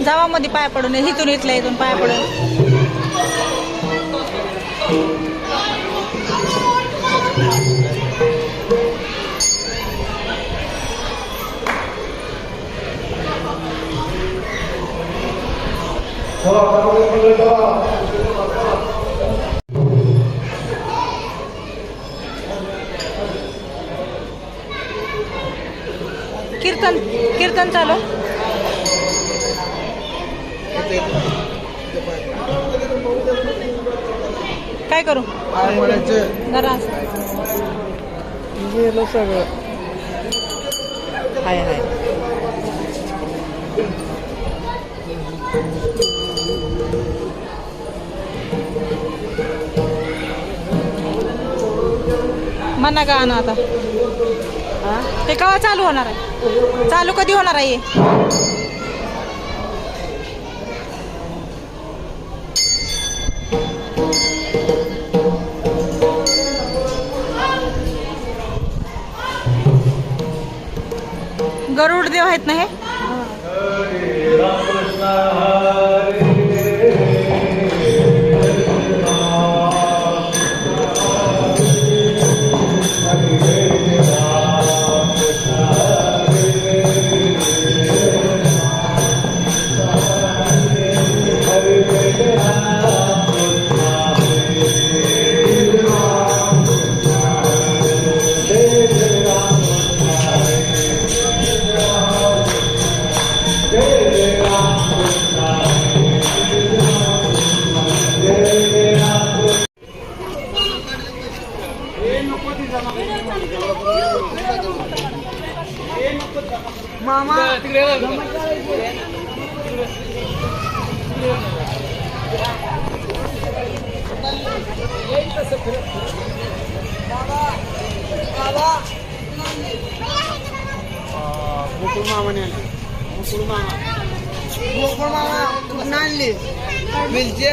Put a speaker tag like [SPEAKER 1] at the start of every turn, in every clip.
[SPEAKER 1] जावा मध्ये पाय पडून इथून इथल्या इथून पाय पडून कीर्तन कीर्तन चालू. काय करू? जरा.
[SPEAKER 2] गेलं सगळं.
[SPEAKER 1] हाय हाय. म्हणा का ना आता. ते केव्हा चालू होणार आहे? चालू कधी होणार आहे गरुड देव आहेत ना हे?
[SPEAKER 2] मामा गोकुळ मामाने आणली गोकुळ मामा गोकुळ मामा कुठून आणली मिलचे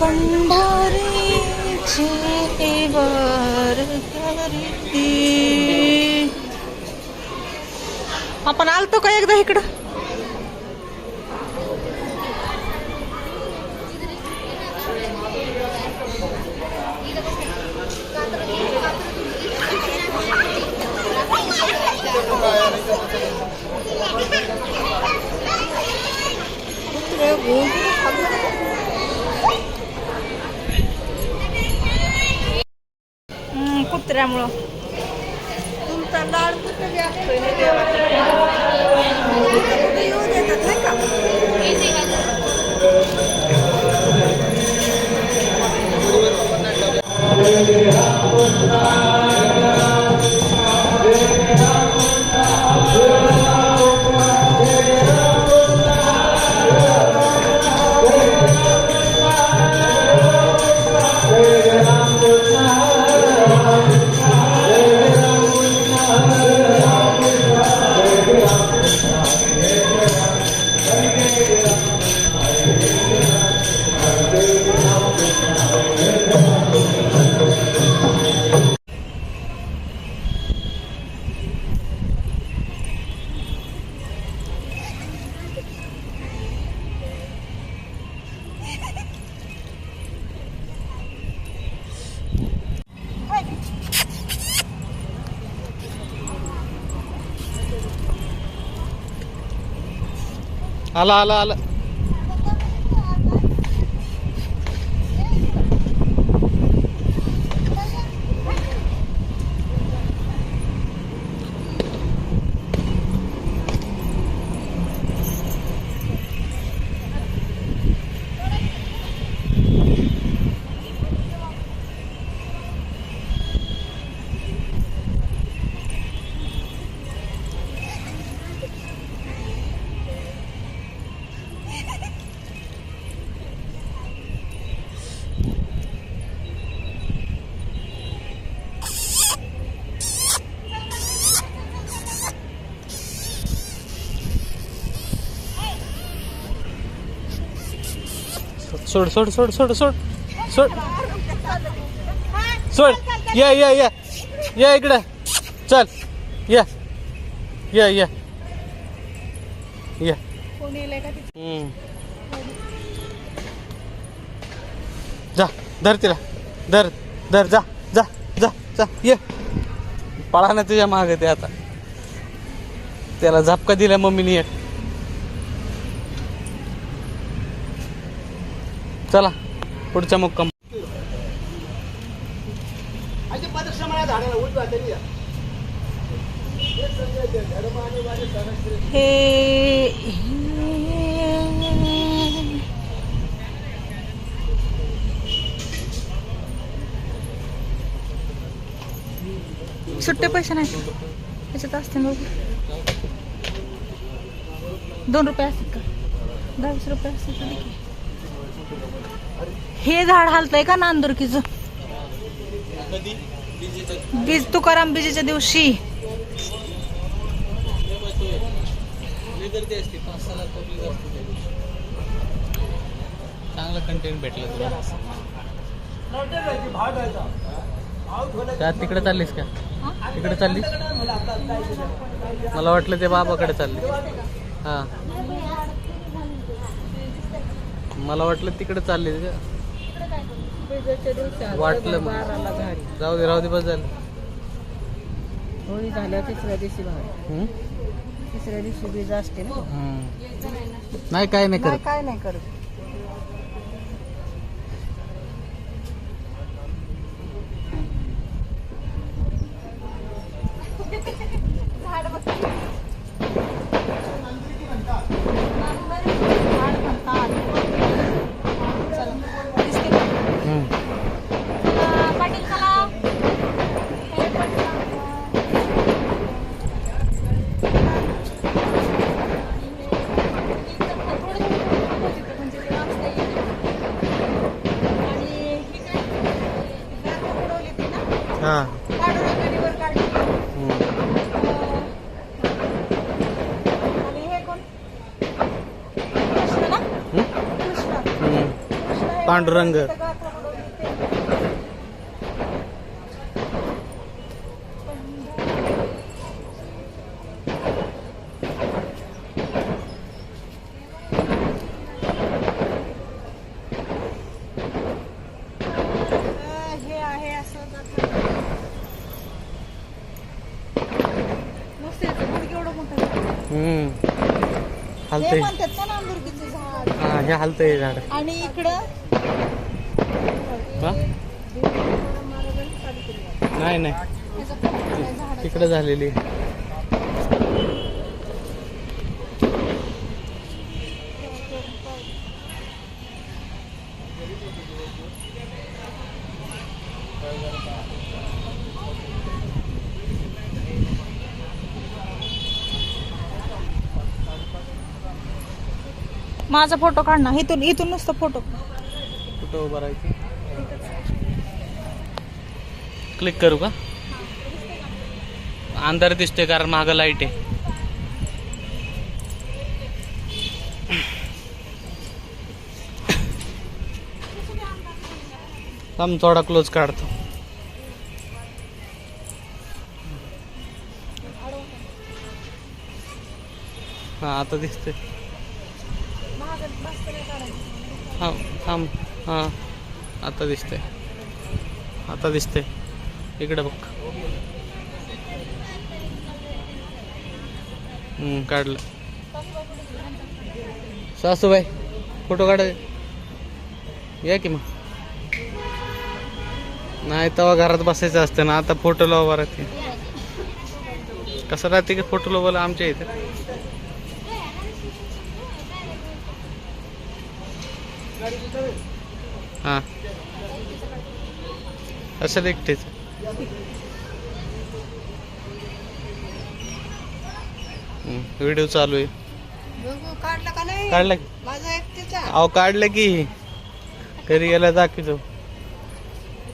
[SPEAKER 1] पंढरीची वर करती. आपण आलतो का एकदा इकडं
[SPEAKER 2] goodbye.
[SPEAKER 3] आला आला आला. सोड सोड सोड सोड सोड. सोड. सोड. या या या. या इकडं. चल. या. या या. या. हम्म. जा धर तिला. धर धर जा जा जा जा. ये. पळा ना तुझ्या मागे ते आता. त्याला झपका दिला मम्मीने एक. चला पुढचा मुक्काम
[SPEAKER 1] हे सुट्टे पैसे नाही त्याच्यात असते ना बघू. दोन रुपये असतात का दहावीस रुपये असतात का दे की. हे झाड हालतंय का नांदुरकीचं? बीज तुकाराम बीजेच्या दिवशी.
[SPEAKER 3] चांगलं कंटेंट भेटलं तुला. तिकडे चाललीस का? तिकडे चाललीस? मला वाटलं ते बाबाकडे चालली हा. मला वाटलं तिकडे चालली का वाटलं. जाऊ दे राहू दे बस झालं
[SPEAKER 2] होळी झाल्या तिसऱ्या दिवशी
[SPEAKER 3] हम्म?
[SPEAKER 2] तिसऱ्या दिवशी बीज असते ना
[SPEAKER 3] हम्म. नाही काय नाही
[SPEAKER 2] नाही
[SPEAKER 3] करत
[SPEAKER 2] काय नाही करत
[SPEAKER 3] हम्म. हा हम्म. हम्म? हम्म. पांडुरंग.
[SPEAKER 1] हे.
[SPEAKER 3] हम्म. हालतंय. हा हे हालतंय झाड.
[SPEAKER 1] आणि इकडं?
[SPEAKER 3] नाही नाही. तिकडे झालेली.
[SPEAKER 1] माझा फोटो काढ ना. इथून इथून नुसतं फोटो.
[SPEAKER 3] कुठं उभं राहायचं? क्लिक करू का? अंधार दिसतोय कारण मागं लाइट आहे. थांब थोडा क्लोज काढतो. हा आता दिसतंय. थांब थांब. हां. आता दिसतंय. आता दिसतंय. इकडे बघ. हम्म, काढलं. सासूबाई फोटो काढ. या की मग. नाही तेव्हा घरात बसायचं असतं ना. आता फोटो लावा राहते कसं राहते की फोटो लावायला आमच्या इथे? हां. असं एकटेच. व्हिडिओ चालू आहे.
[SPEAKER 2] काढला का नाही?
[SPEAKER 3] काढला की.
[SPEAKER 2] माझा एकटीचा
[SPEAKER 3] अहो काढलं की. घरी गेला दाखवतो.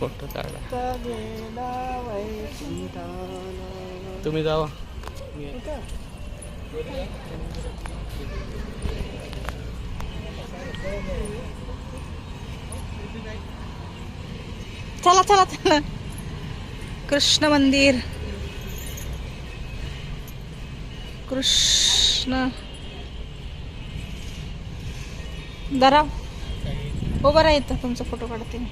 [SPEAKER 3] फोटो काढला. तुम्ही जावा.
[SPEAKER 2] कुठं?
[SPEAKER 1] चला चला चला. कृष्ण मंदिर. कृष्ण. दरा उभं राहायचं तुमचा फोटो काढते मी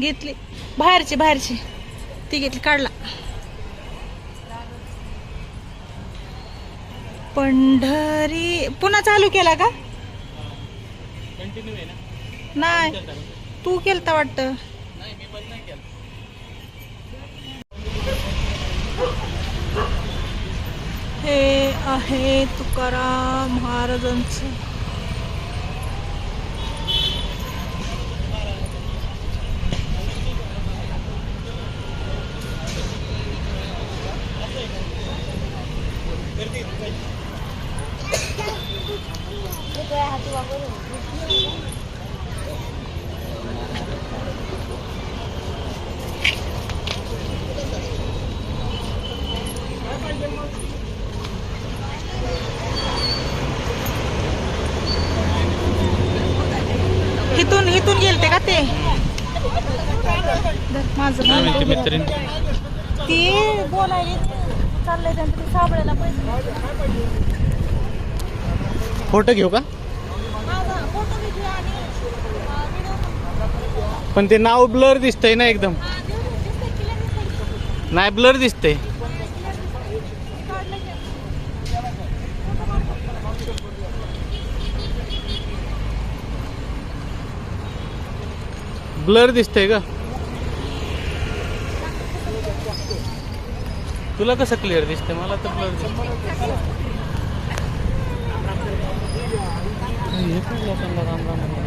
[SPEAKER 1] घेतली. बाहेरची बाहेरची. ती घेतली काढला. पंढरी पुन्हा चालू केला का? नाही. तू केलता वाटतं. हे आहे तुकाराम महाराजांचं इथून इथून गेलते का ते? माझं ती बोलायली चाललंय त्यांचं ते साबळ्याला पैसे.
[SPEAKER 3] फोटो घेऊ का
[SPEAKER 1] माझा फोटो बी घे आणि अं, व्हिडिओ
[SPEAKER 3] पण. ते नाव ब्लर दिसतंय ना एकदम. नाही ब्लर दिसतंय. ब्लर दिसतंय. का तुला कसं क्लिअर दिसतंय? मला तर ब्लर दिसतंय. 예쁘게 생각 안 가면.